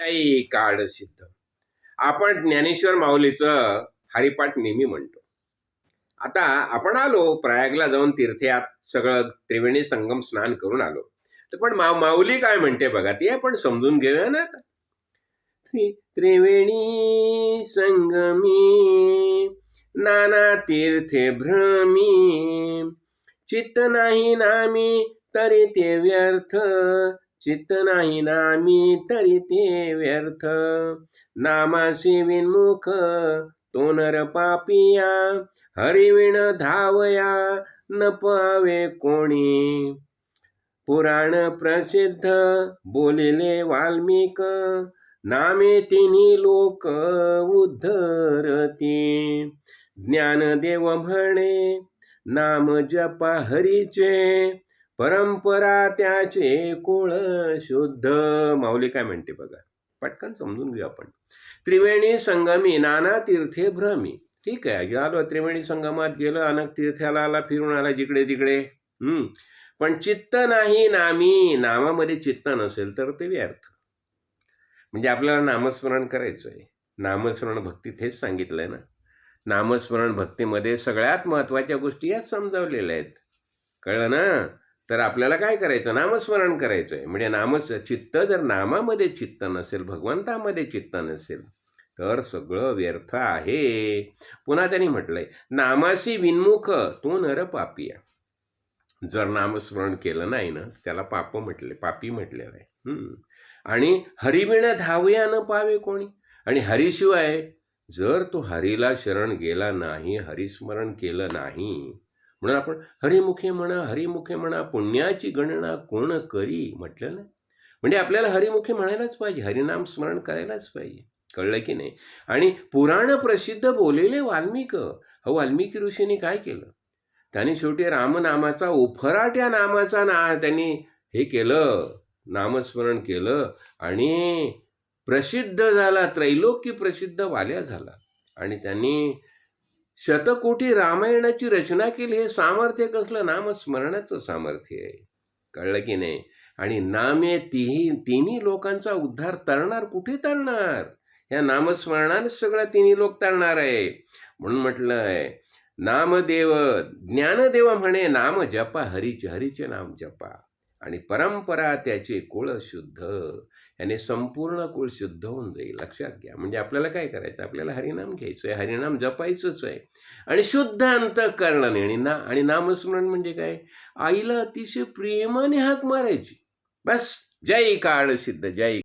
काही काळ सिद्ध. आपण ज्ञानेश्वर माऊलीचं हरिपाठ नेहमी म्हणतो. आता आपण आलो प्रयागला जाऊन तीर्थयात सगळं त्रिवेणी संगम स्नान करून आलो. तर पण मा माऊली काय म्हणते बघा ती आपण समजून घेऊया ना आता. त्रिवेणी संगमी नाना तीर्थे भ्रमी चित्त नाही नामी तरी ते व्यर्थ चित्त नाही नामी तरी ते व्यर्थ. नामाशी विन्मुख तोनर पापिया हरिविण धावया न पावे कोणी. पुराण प्रसिद्ध बोलिले वाल्मिक नामे तिन्ही लोक उद्धरती. ज्ञानदेव म्हणे नाम जपा हरीचे परंपरा त्याचे कोळ शुद्ध. माऊली काय म्हणते बघा? पटकन समजून घेऊ आपण. त्रिवेणी संगमी नाना तीर्थे भ्रमी. ठीक आहे गेलो त्रिवेणी संगमात गेलो अनेक तीर्थाला आला फिरून आला जिकडे तिकडे. हम्म. पण चित्त नाही नामी. नामामध्ये चित्त नसेल तर ते व्यर्थ. म्हणजे आपल्याला नामस्मरण करायचं आहे नामस्मरण भक्ती हेच सांगितलंय ना. नामस्मरण भक्तीमध्ये सगळ्यात महत्त्वाच्या गोष्टी याच समजावलेल्या आहेत. कळलं ना? तर आपल्याला काय करायचं? नामस्मरण करायचं आहे म्हणजे नामस चित्त जर नामामध्ये चित्त नसेल भगवंतामध्ये चित्त नसेल तर सगळं व्यर्थ आहे. पुन्हा त्यांनी म्हटलंय नामाशी विन्मुख तो नर पापिया जर नामस्मरण केलं नाही ना त्याला पाप म्हटले पापी म्हटलेलं आहे. हम्म. आणि हरिविण धावया न पावे कोणी. आणि हरीशिवाय जर तो हरीला शरण गेला नाही हरिस्मरण केलं नाही म्हणून आपण हरिमुखे म्हणा हरिमुखे म्हणा पुण्याची गणना कोण करी म्हटलं ना? म्हणजे आपल्याला हरिमुखे म्हणायलाच पाहिजे हरिनाम स्मरण करायलाच पाहिजे. कळलं की नाही? आणि पुराण प्रसिद्ध बोललेले वाल्मिक. हो वाल्मिकी ऋषीने काय केलं? त्यांनी शेवटी रामनामाचा उफराट्या नामाचा ना त्यांनी हे केलं नामस्मरण केलं आणि प्रसिद्ध झाला त्रैलोक्य प्रसिद्ध वाल्या झाला. आणि त्यांनी शतकोटी रामायणाची रचना केली हे सामर्थ्य कसलं? नामस्मरणाचं सामर्थ्य आहे. कळलं की नाही? आणि नामे तिही तिन्ही लोकांचा उद्धार तरणार कुठे तरणार? या नामस्मरणानेच सगळ्या तिन्ही लोक तरणार आहे. म्हणून म्हटलं आहे नामदेव ज्ञानदेव म्हणे नाम जपा हरीचे हरीचे नाम जपा. आणि परंपरा त्याचे कुळ शुद्ध याने संपूर्ण कुळ शुद्ध होऊन जाईल. लक्षात घ्या. म्हणजे आपल्याला काय करायचं? आपल्याला हरिनाम घ्यायचं आहे. हरिनाम जपायचंच आहे. आणि शुद्ध अंतकरणाने आणि ना आणि नामस्मरण म्हणजे काय? आईला अतिशय प्रेमाने हाक मारायची. बस. जय काळ सिद्ध. जय